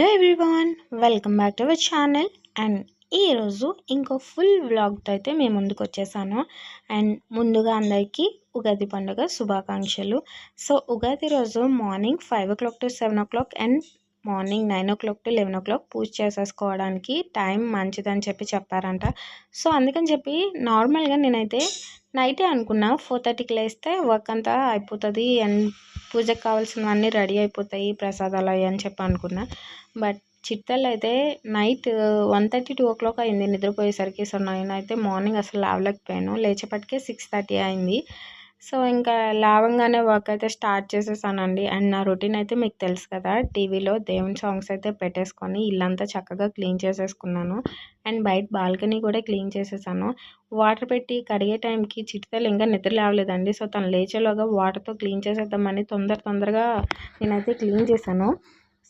Hello everyone welcome back to our channel and ఈరోజు ఇంకో full వ్లాగ్తో అయితే మేము ముందుకు వచ్చేసాను. అండ్ ముందుగా అందరికీ ఉగాది పండుగ శుభాకాంక్షలు. సో ఉగాది రోజు morning five o'clock to seven o'clock and morning nine o'clock to eleven o'clock puja చేసేసుకోవడానికి time మంచిదని చెప్పి చెప్పారంట. సో అందుకని చెప్పి నార్మల్గా నేనైతే నైటే అనుకున్నా ఫోర్ థర్టీకి లేస్తే వర్క్ అంతా అయిపోతుంది అండ్ పూజకు కావాల్సినవన్నీ రెడీ అయిపోతాయి ప్రసాదాలు అవి అని చెప్పి అనుకున్నా. బట్ చిట్టలు అయితే night one thirty two o'clock అయింది నిద్రపోయేసరికి. సో నేను అయితే మార్నింగ్ అసలు లేవలేకపోయాను. లేచేపటికే సిక్స్ థర్టీ అయింది. సో ఇంకా లేవంగానే వర్క్ అయితే స్టార్ట్ చేసేసానండి. అండ్ నా రొటీన్ అయితే మీకు తెలుసు కదా టీవీలో దేవుని సాంగ్స్ అయితే పెట్టేసుకొని ఇల్లంతా చక్కగా క్లీన్ చేసేసుకున్నాను. అండ్ బయట బాల్కనీ కూడా క్లీన్ చేసేసాను. వాటర్ పెట్టి కడిగే టైంకి చిటితలు ఇంకా నిద్ర లేవలేదండి. సో తను లేచేలోగా వాటర్తో క్లీన్ చేసేద్దామని తొందర తొందరగా నేనైతే క్లీన్ చేశాను.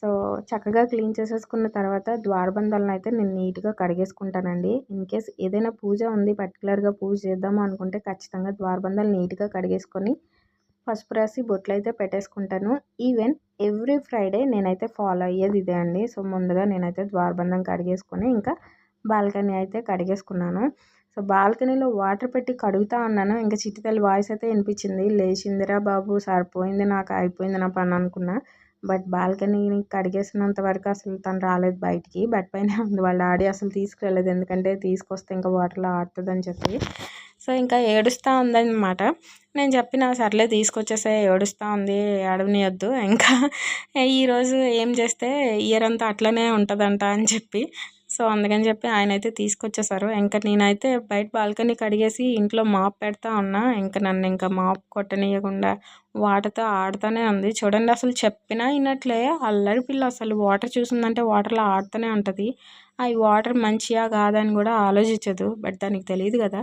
సో చక్కగా క్లీన్ చేసేసుకున్న తర్వాత ద్వారబంధాలను అయితే నేను నీట్గా కడిగేసుకుంటానండి. ఇన్ కేస్ ఏదైనా పూజ ఉంది పర్టికులర్గా పూజ చేద్దాము అనుకుంటే ఖచ్చితంగా ద్వారబంధాలు నీట్గా కడిగేసుకొని పసుపు రాసి బొట్లు అయితే పెట్టేసుకుంటాను. ఈవెన్ ఎవ్రీ ఫ్రైడే నేనైతే ఫాలో అయ్యేది ఇదే అండి. సో ముందుగా నేనైతే ద్వారబంధం కడిగేసుకొని ఇంకా బాల్కనీ అయితే కడిగేసుకున్నాను. సో బాల్కనీలో వాటర్ పెట్టి కడుగుతా ఉన్నాను. ఇంకా చిట్టితల్లి వాయిస్ అయితే వినిపించింది. లేచిందిరా బాబు సరిపోయింది నాకు అయిపోయింది నా పని అనుకున్నా. బట్ బాల్కనీని కడిగేసినంత వరకు అసలు తను రాలేదు బయటికి. బట్ పైన ఉంది వాళ్ళ ఆడి అసలు తీసుకురాలేదు. ఎందుకంటే తీసుకొస్తే ఇంకా వాటర్లో ఆడుతుందని చెప్పి. సో ఇంకా ఏడుస్తూ ఉందన్నమాట. నేను చెప్పిన సర్లే తీసుకొచ్చేసే ఏడుస్తూ ఉంది ఏడవనియొద్దు. ఇంకా ఈరోజు ఏం చేస్తే ఇయర్ అంతా అట్లనే ఉంటుందంట అని చెప్పి. సో అందుకని చెప్పి ఆయన అయితే తీసుకొచ్చేసారు. ఇంకా నేనైతే బయట బాల్కనీ కడిగేసి ఇంట్లో మాప్ పెడతా ఉన్నా. ఇంకా నన్ను ఇంకా మాప్ కొట్టనీయకుండా వాటర్తో ఆడుతూనే ఉంది. చూడండి అసలు చెప్పినా వినట్లే. అల్లరి పిల్ల అసలు. వాటర్ చూసిందంటే వాటర్లో ఆడుతూనే ఉంటుంది. అవి వాటర్ మంచిగా కాదని కూడా ఆలోచించదు. బట్ దానికి తెలియదు కదా.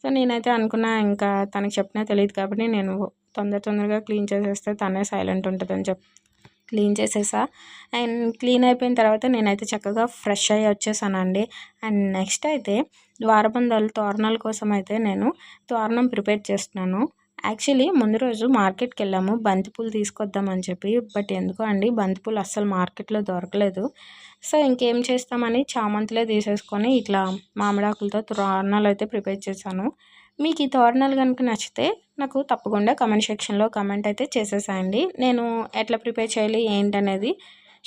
సో నేనైతే అనుకున్నా ఇంకా తనకి చెప్పినా తెలియదు కాబట్టి నేను తొందర తొందరగా క్లీన్ చేసేస్తే తనే సైలెంట్ ఉంటుందని చెప్పి క్లీన్ చేసేసా. అండ్ క్లీన్ అయిపోయిన తర్వాత నేనైతే చక్కగా ఫ్రెష్ అయ్యి వచ్చేసానండి. అండ్ నెక్స్ట్ అయితే ద్వారబంధాలు తోరణాల కోసం అయితే నేను తోరణం ప్రిపేర్ చేస్తున్నాను. యాక్చువల్లీ ముందు రోజు మార్కెట్కి వెళ్ళాము. బంతిపూలు తీసుకొద్దామని చెప్పి బట్ ఎందుకో అండి బంతిపూలు అస్సలు మార్కెట్లో దొరకలేదు. సో ఇంకేం చేస్తామని చామంతులే తీసేసుకొని ఇట్లా మామిడాకులతో తోరణాలు అయితే ప్రిపేర్ చేశాను. మీకు ఈ తోరణాలు కనుక నచ్చితే నాకు తప్పకుండా కమెంట్ సెక్షన్లో కమెంట్ అయితే చేసేసాయండి. నేను ఎట్లా ప్రిపేర్ చేయాలి ఏంటనేది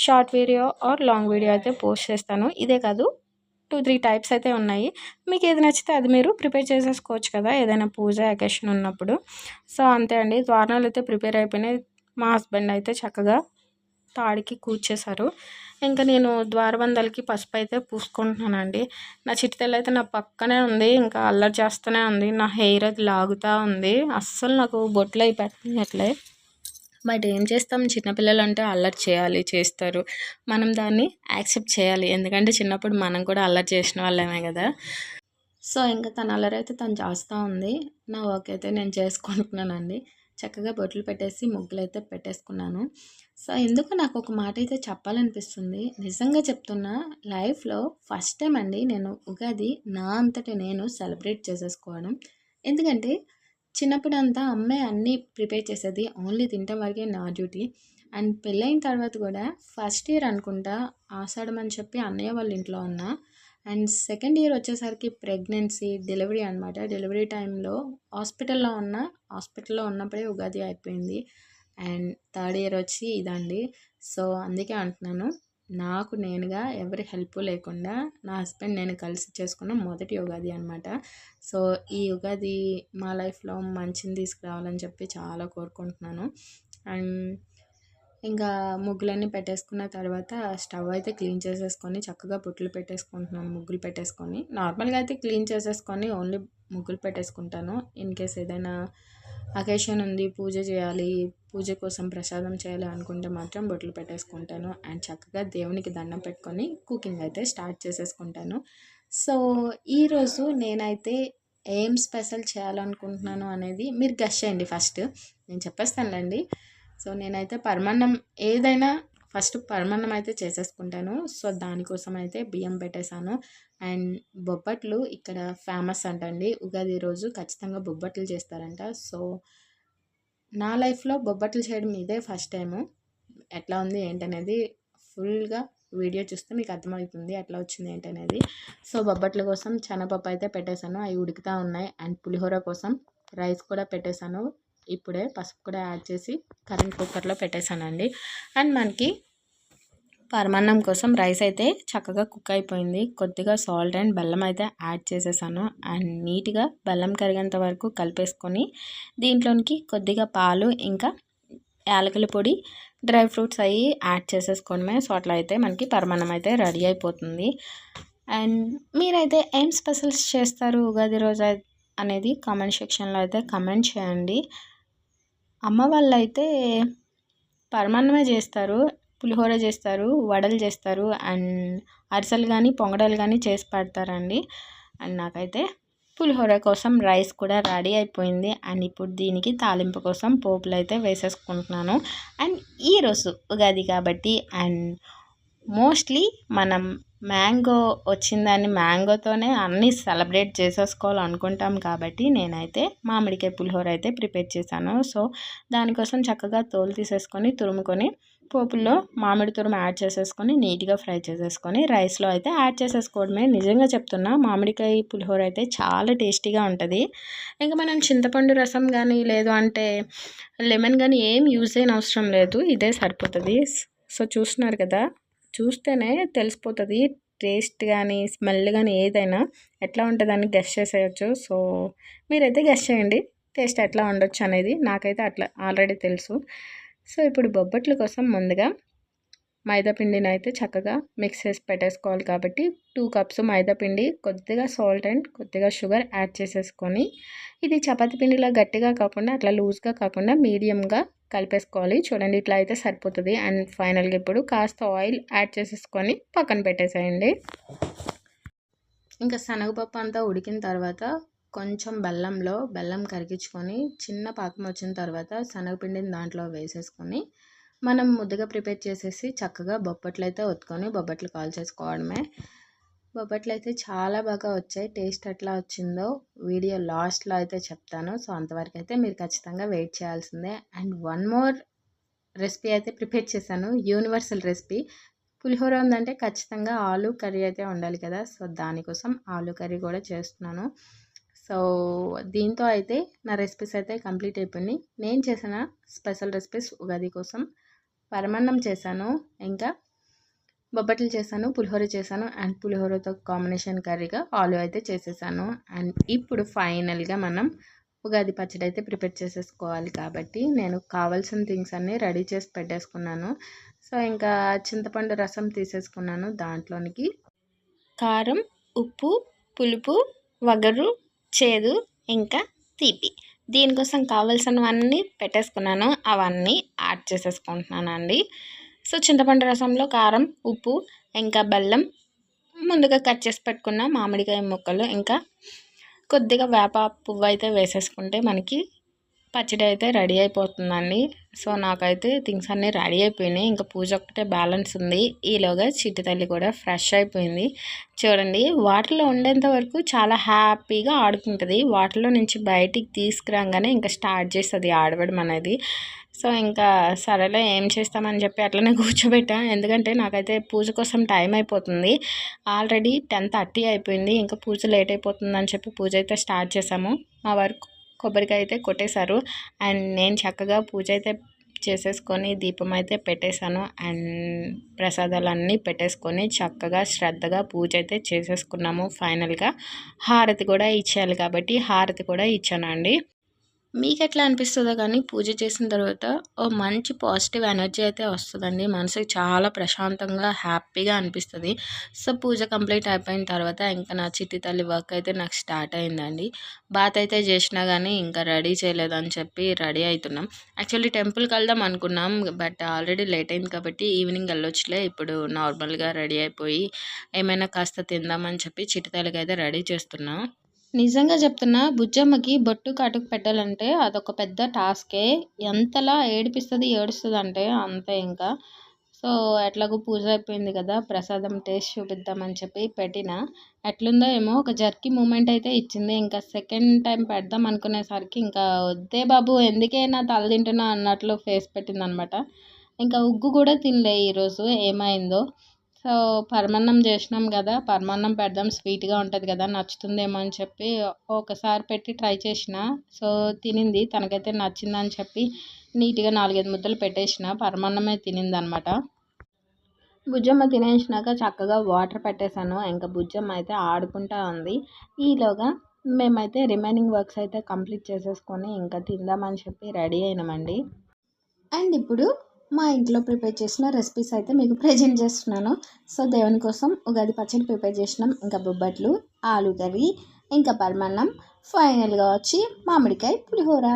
short video or long video అయితే పోస్ట్ చేస్తాను. ఇదే కాదు టూ త్రీ టైప్స్ అయితే ఉన్నాయి. మీకు ఏది నచ్చితే అది మీరు ప్రిపేర్ చేసేసుకోవచ్చు కదా ఏదైనా పూజ అకేషన్ ఉన్నప్పుడు. సో అంతే అండి. ద్వారాలు అయితే ప్రిపేర్ అయిపోయినాయి. మా హస్బెండ్ అయితే చక్కగా తాడికి కూర్చేశారు. ఇంకా నేను ద్వారబంధాలకి పసుపు అయితే పూసుకుంటున్నానండి. నా చిటితల్లి అయితే నా పక్కనే ఉంది. ఇంకా అల్లరి చేస్తూనే ఉంది. నా హెయిర్ అది లాగుతూ ఉంది. అస్సలు నాకు బొట్లు అయి అట్లే బట్ ఏం చేస్తాం? చిన్నపిల్లలు అంటే అల్లరి చేయాలి చేస్తారు. మనం దాన్ని యాక్సెప్ట్ చేయాలి. ఎందుకంటే చిన్నప్పుడు మనం కూడా అల్లరి చేసిన వాళ్ళమే కదా. సో ఇంకా తన అల్లరి అయితే తను చేస్తూ ఉంది. నా వర్క్ అయితే నేను చేసుకుంటున్నానండి. చక్కగా బొట్లు పెట్టేసి ముగ్గులు అయితే పెట్టేసుకున్నాను. సో ఎందుకు నాకు ఒక మాట అయితే చెప్పాలనిపిస్తుంది. నిజంగా చెప్తున్నా లైఫ్లో ఫస్ట్ టైం అండి నేను ఉగాది నా అంతటి నేను సెలబ్రేట్ చేసేసుకోవడం. ఎందుకంటే చిన్నప్పుడు అంతా అమ్మాయి అన్నీ ప్రిపేర్ చేసేది ఓన్లీ తినటం వరకే నా డ్యూటీ. అండ్ పెళ్ళైన తర్వాత కూడా ఫస్ట్ ఇయర్ అనుకుంటా ఆషాఢం అని చెప్పి అన్నయ్య వాళ్ళ ఇంట్లో ఉన్నా అండ్ సెకండ్ ఇయర్ వచ్చేసరికి ప్రెగ్నెన్సీ డెలివరీ అనమాట డెలివరీ టైంలో హాస్పిటల్లో ఉన్న హాస్పిటల్లో ఉన్నప్పుడే ఉగాది అయిపోయింది. అండ్ థర్డ్ ఇయర్ వచ్చి ఇదండి. సో అందుకే అంటున్నాను. నాకు నేనుగా ఎవరి హెల్ప్ లేకుండా నా హస్బెండ్ నేను కలిసి చేసుకున్న మొదటి ఉగాది అనమాట సో ఈ ఉగాది మా లైఫ్లో మంచిని తీసుకురావాలని చెప్పి చాలా కోరుకుంటున్నాను. అండ్ ఇంకా ముగ్గులన్నీ పెట్టేసుకున్న తర్వాత స్టవ్ అయితే క్లీన్ చేసేసుకొని చక్కగా పుట్లు పెట్టేసుకుంటున్నాను ముగ్గులు పెట్టేసుకొని. నార్మల్గా అయితే క్లీన్ చేసేసుకొని ఓన్లీ ముగ్గులు పెట్టేసుకుంటాను. ఇన్ కేస్ ఏదైనా అకేషన్ ఉంది పూజ చేయాలి పూజ కోసం ప్రసాదం చేయాలి అనుకుంటే మాత్రం బొట్లు పెట్టేసుకుంటాను. అండ్ చక్కగా దేవునికి దండం పెట్టుకొని కుకింగ్ అయితే స్టార్ట్ చేసేసుకుంటాను. సో ఈరోజు నేనైతే ఏం స్పెషల్ చేయాలనుకుంటున్నాను అనేది మీరు గెస్ చేయండి ఫస్ట్. నేను చెప్పేస్తానులేండి. సో నేనైతే పరమాన్నం ఏదైనా ఫస్ట్ పరమాన్నం అయితే చేసేసుకుంటాను. సో దానికోసం అయితే బియ్యం పెట్టేశాను. అండ్ బొబ్బట్లు ఇక్కడ ఫేమస్ అంటండి. ఉగాది రోజు ఖచ్చితంగా బొబ్బట్లు చేస్తారంట. సో నా లైఫ్లో బొబ్బట్లు చేయడం ఇదే ఫస్ట్ టైము. ఎట్లా ఉంది ఏంటనేది ఫుల్గా వీడియో చూస్తే మీకు అర్థమవుతుంది ఎట్లా వచ్చింది ఏంటనేది. సో బొబ్బట్ల కోసం శనగపప్పు అయితే పెట్టేశాను. అవి ఉడుకుతూ ఉన్నాయి. అండ్ పులిహోర కోసం రైస్ కూడా పెట్టేశాను. ఇప్పుడే పసుపు కూడా యాడ్ చేసి కరెంట్ కుక్కర్లో పెట్టేశానండి. అండ్ మనకి పరమాన్నం కోసం రైస్ అయితే చక్కగా కుక్ అయిపోయింది. కొద్దిగా సాల్ట్ అండ్ బెల్లం అయితే యాడ్ చేసేసాను. అండ్ నీట్గా బెల్లం కరిగేంత వరకు కలిపేసుకొని దీంట్లోనికి కొద్దిగా పాలు ఇంకా యాలకుల పొడి డ్రై ఫ్రూట్స్ అవి యాడ్ చేసేసుకోవడమే. సో అట్లా అయితే మనకి పరమాన్నం అయితే రెడీ అయిపోతుంది. అండ్ మీరైతే ఏం స్పెషల్స్ చేస్తారు ఉగాది రోజు అనేది కామెంట్ సెక్షన్లో అయితే కమెంట్ చేయండి. అమ్మ వాళ్ళు అయితే పరమాన్నమే చేస్తారు పులిహోర చేస్తారు వడలు చేస్తారు అండ్ అరిసెలు కానీ పొంగడాలు కానీ చేసి పెడతారండి. అండ్ నాకైతే పులిహోర కోసం రైస్ కూడా రెడీ అయిపోయింది. అండ్ ఇప్పుడు దీనికి తాలింపు కోసం పోపులు అయితే వేసేసుకుంటున్నాను. అండ్ ఈరోజు ఉగాది కాబట్టి అండ్ మోస్ట్లీ మనం మ్యాంగో వచ్చిందని మ్యాంగోతోనే అన్నీ సెలబ్రేట్ చేసేసుకోవాలి అనుకుంటాం కాబట్టి నేనైతే మామిడికాయ పులిహోర అయితే ప్రిపేర్ చేశాను. సో దానికోసం చక్కగా తోలు తీసేసుకొని తురుముకొని పోపుల్లో మామిడి తురుము యాడ్ చేసేసుకొని నీట్గా ఫ్రై చేసేసుకొని రైస్లో అయితే యాడ్ చేసేసుకోవడమే. నిజంగా చెప్తున్నా మామిడికాయ పులిహోర అయితే చాలా టేస్టీగా ఉంటుంది. ఇంకా మనం చింతపండు రసం కానీ లేదు అంటే లెమన్ కానీ ఏం యూజ్ అయిన అవసరం లేదు. ఇదే సరిపోతుంది. సో చూస్తున్నారు కదా? చూస్తేనే తెలిసిపోతుంది. టేస్ట్ కానీ స్మెల్ కానీ ఏదైనా ఎట్లా ఉంటుందని గెస్ట్ చేసేయచ్చు. సో మీరైతే గెస్ట్ చేయండి. టేస్ట్ ఎట్లా ఉండొచ్చు అనేది నాకైతే అట్లా ఆల్రెడీ తెలుసు. సో ఇప్పుడు బొబ్బట్ల కోసం ముందుగా మైదాపిండిని అయితే చక్కగా మిక్స్ చేసి పెట్టేసుకోవాలి కాబట్టి టూ కప్స్ మైదాపిండి కొద్దిగా సాల్ట్ అండ్ కొద్దిగా షుగర్ యాడ్ చేసేసుకొని ఇది చపాతి పిండిలా గట్టిగా కాకుండా అట్లా లూజ్గా కాకుండా మీడియంగా కలిపేసుకోవాలి. చూడండి ఇట్లా అయితే సరిపోతుంది. అండ్ ఫైనల్గా ఇప్పుడు కాస్త ఆయిల్ యాడ్ చేసేసుకొని పక్కన పెట్టేసేయండి. ఇంకా శనగపప్పు అంతా ఉడికిన తర్వాత కొంచెం బెల్లంలో బెల్లం కరిగించుకొని చిన్న పాకం వచ్చిన తర్వాత శనగపిండిని దాంట్లో వేసేసుకొని మనం ముద్దగా ప్రిపేర్ చేసేసి చక్కగా బొప్పట్లు అయితే ఒత్తుకొని బొబ్బట్లు కాల్ చేసుకోవడమే. బొబ్బట్లు అయితే చాలా బాగా వచ్చాయి. టేస్ట్ ఎట్లా వచ్చిందో వీడియో లాస్ట్లో అయితే చెప్తాను. సో అంతవరకు అయితే మీరు ఖచ్చితంగా వెయిట్ చేయాల్సిందే. అండ్ వన్ మోర్ రెసిపీ అయితే ప్రిపేర్ చేశాను. Universal recipe. పులిహోర ఉందంటే ఖచ్చితంగా ఆలు కర్రీ అయితే ఉండాలి కదా. సో దానికోసం ఆలు కర్రీ కూడా చేస్తున్నాను. సో దీంతో అయితే నా రెసిపీస్ అయితే కంప్లీట్ అయిపోయినాయి. నేను చేసిన స్పెషల్ రెసిపీస్ ఉగాది కోసం పరమాన్నం చేశాను ఇంకా బొబ్బట్లు చేశాను పులిహోర చేశాను అండ్ పులిహోరతో కాంబినేషన్ కర్రీగా ఆలు అయితే చేసేసాను. అండ్ ఇప్పుడు ఫైనల్గా మనం ఉగాది పచ్చడి అయితే ప్రిపేర్ చేసేసుకోవాలి కాబట్టి నేను కావాల్సిన థింగ్స్ అన్నీ రెడీ చేసి పెట్టేసుకున్నాను. సో ఇంకా చింతపండు రసం తీసేసుకున్నాను దాంట్లోనికి. కారం ఉప్పు పులుపు వగరు చేదు ఇంకా తీపి. దీనికోసం కావాల్సినవన్నీ పెట్టేసుకున్నాను. అవన్నీ యాడ్ చేసేసుకుంటున్నాను అండి సో చింతపండు రసంలో కారం ఉప్పు ఇంకా బెల్లం ముందుగా కట్ చేసి పెట్టుకున్న మామిడికాయ ముక్కలు ఇంకా కొద్దిగా వేప పువ్వు అయితే వేసేసుకుంటే మనకి పచ్చడి అయితే రెడీ అయిపోతుందండి. సో నాకైతే థింగ్స్ అన్నీ రెడీ అయిపోయినాయి. ఇంకా పూజ ఒకటే బ్యాలెన్స్ ఉంది. ఈలోగా చిట్టి తల్లి కూడా ఫ్రెష్ అయిపోయింది. చూడండి వాటర్లో ఉండేంత వరకు చాలా హ్యాపీగా ఆడుకుంటుంది. వాటర్లో నుంచి బయటికి తీసుకురాగానే ఇంకా స్టార్ట్ చేస్తుంది ఆడవడం అనేది. సో ఇంకా సరేలే ఏం చేస్తామని చెప్పి అట్లనే కూర్చోబెట్టా. ఎందుకంటే నాకైతే పూజ కోసం టైం అయిపోతుంది. ఆల్రెడీ టెన్ థర్టీ అయిపోయింది. ఇంకా పూజ లేట్ అయిపోతుందని చెప్పి పూజ అయితే స్టార్ట్ చేసాము మా వర్క్ కొబ్బరికాయ అయితే కొట్టేశారు. అండ్ నేను చక్కగా పూజ అయితే చేసేసుకొని దీపం అయితే పెట్టేశాను. అండ్ ప్రసాదాలన్నీ పెట్టేసుకొని చక్కగా శ్రద్ధగా పూజ అయితే చేసేసుకున్నాము. ఫైనల్గా హారతి కూడా ఇచ్చేయాలి కాబట్టి హారతి కూడా ఇచ్చానండి. మీకు ఎట్లా అనిపిస్తుందో కానీ పూజ చేసిన తర్వాత ఓ మంచి పాజిటివ్ ఎనర్జీ అయితే వస్తుందండి. మనసుకి చాలా ప్రశాంతంగా హ్యాపీగా అనిపిస్తుంది. సో పూజ కంప్లీట్ అయిపోయిన తర్వాత ఇంకా నా చిట్టి తల్లి వర్క్ అయితే నాకు స్టార్ట్ అయిందండి. బాత్ అయితే చేసినా కానీ ఇంకా రెడీ చేయలేదని చెప్పి రెడీ అవుతున్నాం యాక్చువల్లీ టెంపుల్కి వెళ్దాం అనుకున్నాం బట్ ఆల్రెడీ లేట్ అయింది కాబట్టి ఈవినింగ్ వెళ్ళొచ్చులే. ఇప్పుడు నార్మల్గా రెడీ అయిపోయి ఏమైనా కాస్త తిందామని చెప్పి చిట్టి తల్లికి అయితే రెడీ చేస్తున్నాం. నిజంగా చెప్తున్నా బుజ్జమ్మకి బొట్టు కాటుకు పెట్టాలంటే అదొక పెద్ద టాస్కే. ఎంతలా ఏడిపిస్తుంది ఏడుస్తుంది అంటే అంతే ఇంకా. సో ఎట్లాగో పూజ అయిపోయింది కదా ప్రసాదం టేస్ట్ చూపిద్దామని చెప్పి పెట్టిన. ఎట్లుందో ఏమో ఒక జర్కీ మూమెంట్ అయితే ఇచ్చింది. ఇంకా సెకండ్ టైం పెడదాం అనుకునేసరికి ఇంకా వద్దే బాబు ఎందుకే నా తల తింటున్నా అన్నట్లు ఫేస్ పెట్టింది అనమాట ఇంకా ఉగ్గు కూడా తినలే ఈరోజు ఏమైందో. సో పరమాన్నం చేసినాం కదా పరమాన్నం పెడదాం స్వీట్గా ఉంటుంది కదా నచ్చుతుందేమో అని చెప్పి ఒకసారి పెట్టి ట్రై చేసిన. సో తినింది తనకైతే నచ్చిందని చెప్పి నీట్గా నాలుగైదు ముద్దలు పెట్టేసిన పరమాన్నమే తినింది అనమాట బుజ్జమ్మ తినేసినాక చక్కగా వాటర్ పెట్టేశాను ఇంకా బుజ్జమ్మ అయితే ఆడుకుంటా ఉంది. ఈలోగా మేమైతే రిమైనింగ్ వర్క్స్ అయితే కంప్లీట్ చేసేసుకొని ఇంకా తిందామని చెప్పి రెడీ అయినామండి. అండ్ ఇప్పుడు మా ఇంట్లో ప్రిపేర్ చేసిన రెసిపీస్ అయితే మీకు ప్రజెంట్ చేస్తున్నాను. సో దేవుని కోసం ఉగాది పచ్చడి ప్రిపేర్ చేసినాం. ఇంకా బొబ్బట్లు ఆలు కర్రీ ఇంకా పరమాన్నం ఫైనల్గా వచ్చి మామిడికాయ పులిహోర.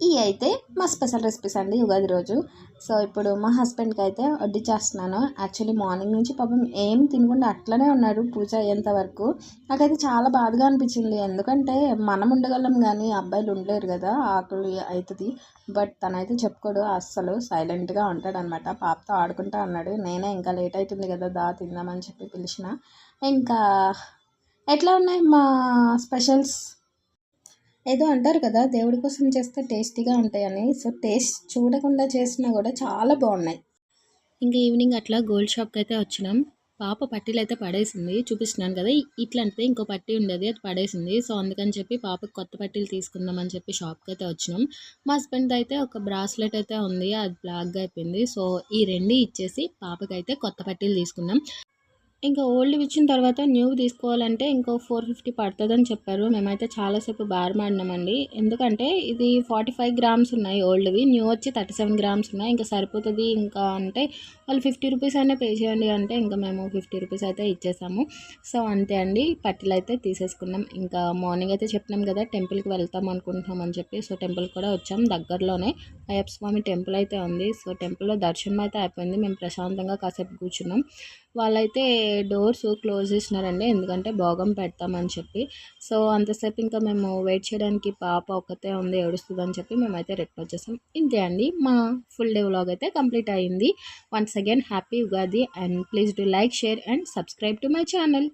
ఈ అయితే మా స్పెషల్ రెసిపీస్ అండి ఉగాది రోజు. సో ఇప్పుడు మా హస్బెండ్కి అయితే వడ్డీ చేస్తున్నాను. యాక్చువల్లీ మార్నింగ్ నుంచి పాపం ఏం తినకుండా అట్లనే ఉన్నారు పూజ అయ్యేంత వరకు. నాకైతే చాలా బాధగా అనిపించింది. ఎందుకంటే మనం ఉండగలం కానీ అబ్బాయిలు ఉండలేరు కదా ఆకలి అవుతుంది బట్ తనైతే చెప్పుకోడు అస్సలు సైలెంట్గా ఉంటాడు అనమాట పాపతో ఆడుకుంటా ఉన్నాడు. నేనే ఇంకా లేట్ అవుతుంది కదా దా తిందామని చెప్పి పిలిచిన. ఇంకా ఎట్లా ఉన్నాయి మా స్పెషల్స్? ఏదో అంటారు కదా దేవుడి కోసం చేస్తే టేస్టీగా ఉంటాయని. సో టేస్ట్ చూడకుండా చేసినా కూడా చాలా బాగున్నాయి. ఇంకా ఈవినింగ్ అట్లా గోల్డ్ షాప్కి అయితే వచ్చినాం. పాప పట్టీలు అయితే పడేసింది. చూపిస్తున్నాను కదా ఇట్లాంటిది ఇంకో పట్టీ ఉండేది అది పడేసింది. సో అందుకని చెప్పి పాపకి కొత్త పట్టీలు తీసుకుందాం అని చెప్పి షాప్కి అయితే వచ్చినాం. మా హస్బెండ్ అయితే ఒక బ్రాస్లెట్ అయితే ఉంది అది బ్లాక్గా అయిపోయింది. సో ఈ రెండు ఇచ్చేసి పాపకి అయితే కొత్త పట్టీలు తీసుకున్నాం. ఇంకా ఓల్డ్ ఇచ్చిన తర్వాత న్యూ తీసుకోవాలంటే ఇంకో ఫోర్ ఫిఫ్టీ పడుతుందని చెప్పారు. మేమైతే చాలాసేపు బారమాడినామండి ఎందుకంటే ఇది ఫార్టీ ఫైవ్ గ్రామ్స్ ఉన్నాయి ఓల్డ్వి. న్యూ వచ్చి థర్టీ సెవెన్ గ్రామ్స్ ఉన్నాయి. ఇంకా సరిపోతుంది ఇంకా అంటే వాళ్ళు ఫిఫ్టీ రూపీస్ అయినా పే చేయండి అంటే ఇంకా మేము ఫిఫ్టీ రూపీస్ అయితే ఇచ్చేసాము. సో అంతే అండి. పట్టిలు అయితే తీసేసుకున్నాం. ఇంకా మార్నింగ్ అయితే చెప్పినాం కదా టెంపుల్కి వెళ్తాం అనుకుంటున్నాం అని చెప్పి. సో టెంపుల్ కూడా వచ్చాం దగ్గరలోనే. అయ్యప్ప స్వామి టెంపుల్ అయితే ఉంది. సో టెంపుల్లో దర్శనం అయితే అయిపోయింది. మేము ప్రశాంతంగా కాసేపు కూర్చున్నాం. వాళ్ళైతే డోర్స్ క్లోజ్ చేసినారండి. ఎందుకంటే భోగం పెడతామని చెప్పి. సో అంతసేపు ఇంకా మేము వెయిట్ చేయడానికి పాప ఒక్కతే ఉంది ఏడుస్తుందని చెప్పి మేమైతే రిటర్న్ వచ్చేసాం. ఇంతే అండి. మా ఫుల్ డే వ్లాగ్ అయితే కంప్లీట్ అయ్యింది once again happy Ugadi and please do like share and subscribe to my channel.